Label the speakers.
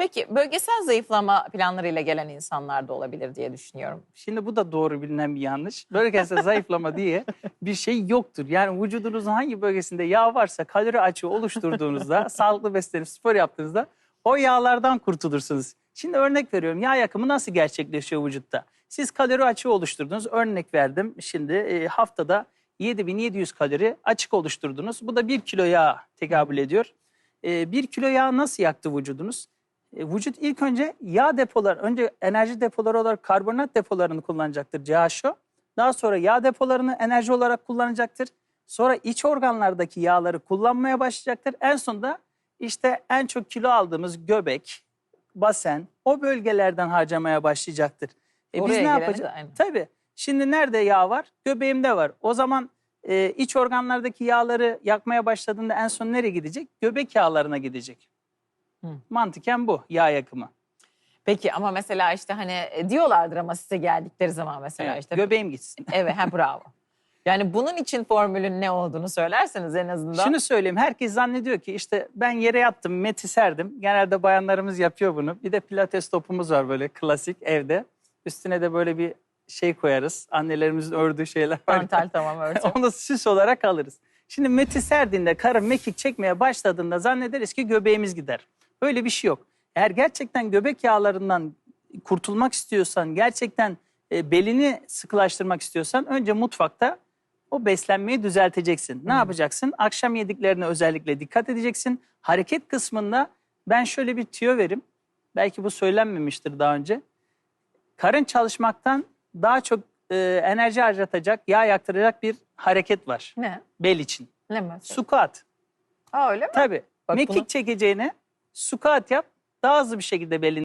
Speaker 1: Peki bölgesel zayıflama planlarıyla gelen insanlar da olabilir diye düşünüyorum.
Speaker 2: Şimdi bu da doğru bilinen bir yanlış. Bölgesel zayıflama diye bir şey yoktur. Yani vücudunuzun hangi bölgesinde yağ varsa kalori açığı oluşturduğunuzda, sağlıklı beslenip spor yaptığınızda o yağlardan kurtulursunuz. Şimdi örnek veriyorum. Yağ yakımı nasıl gerçekleşiyor vücutta? Siz kalori açığı oluşturdunuz. Örnek verdim. Şimdi e, haftada 7700 kalori açık oluşturdunuz. Bu da 1 kilo yağ tekabül ediyor. E, 1 kilo yağ nasıl yaktı vücudunuz? E, vücut ilk önce yağ depolar, önce enerji depoları olarak karbonat depolarını kullanacaktır CHO. Daha sonra yağ depolarını enerji olarak kullanacaktır. Sonra iç organlardaki yağları kullanmaya başlayacaktır. En sonunda işte en çok kilo aldığımız göbek, basen o bölgelerden harcamaya başlayacaktır. E biz
Speaker 1: Oraya
Speaker 2: ne
Speaker 1: gelene de
Speaker 2: yapacağız? Tabii. Şimdi nerede yağ var? Göbeğimde var. O zaman e, iç organlardaki yağları yakmaya başladığında en son nereye gidecek? Göbek yağlarına gidecek.
Speaker 1: Hı.
Speaker 2: Mantıken bu yağ yakımı.
Speaker 1: Peki ama mesela işte hani e, diyorlardır ama size geldikleri zaman mesela
Speaker 2: Evet,
Speaker 1: işte.
Speaker 2: göbeğim gitsin.
Speaker 1: Evet ha bravo. Yani bunun için formülün ne olduğunu söylerseniz en azından.
Speaker 2: Şunu söyleyeyim. Herkes zannediyor ki işte ben yere yattım, meti serdim. Genelde bayanlarımız yapıyor bunu. Bir de pilates topumuz var böyle klasik evde. Üstüne de böyle bir şey koyarız. Annelerimizin ördüğü şeyler var.
Speaker 1: Mantal tamam örtü.
Speaker 2: Onu süs olarak alırız. Şimdi meti serdiğinde karın mekik çekmeye başladığında zannederiz ki göbeğimiz gider. Öyle bir şey yok. Eğer gerçekten göbek yağlarından kurtulmak istiyorsan, gerçekten e, belini sıkılaştırmak istiyorsan önce mutfakta o beslenmeyi düzelteceksin. Ne yapacaksın? Akşam yediklerine özellikle dikkat edeceksin. Hareket kısmında ben şöyle bir tüyo verim. Belki bu söylenmemiştir daha önce. Karın çalışmaktan daha çok e, enerji harcatacak, yağ yaktıracak bir hareket var
Speaker 1: Ne?
Speaker 2: bel için.
Speaker 1: Ne mesela?
Speaker 2: Squat.
Speaker 1: Aa öyle mi?
Speaker 2: Tabii.
Speaker 1: Bak
Speaker 2: Mekik
Speaker 1: bunu-
Speaker 2: çekeceğine squat yap. Daha hızlı bir şekilde belini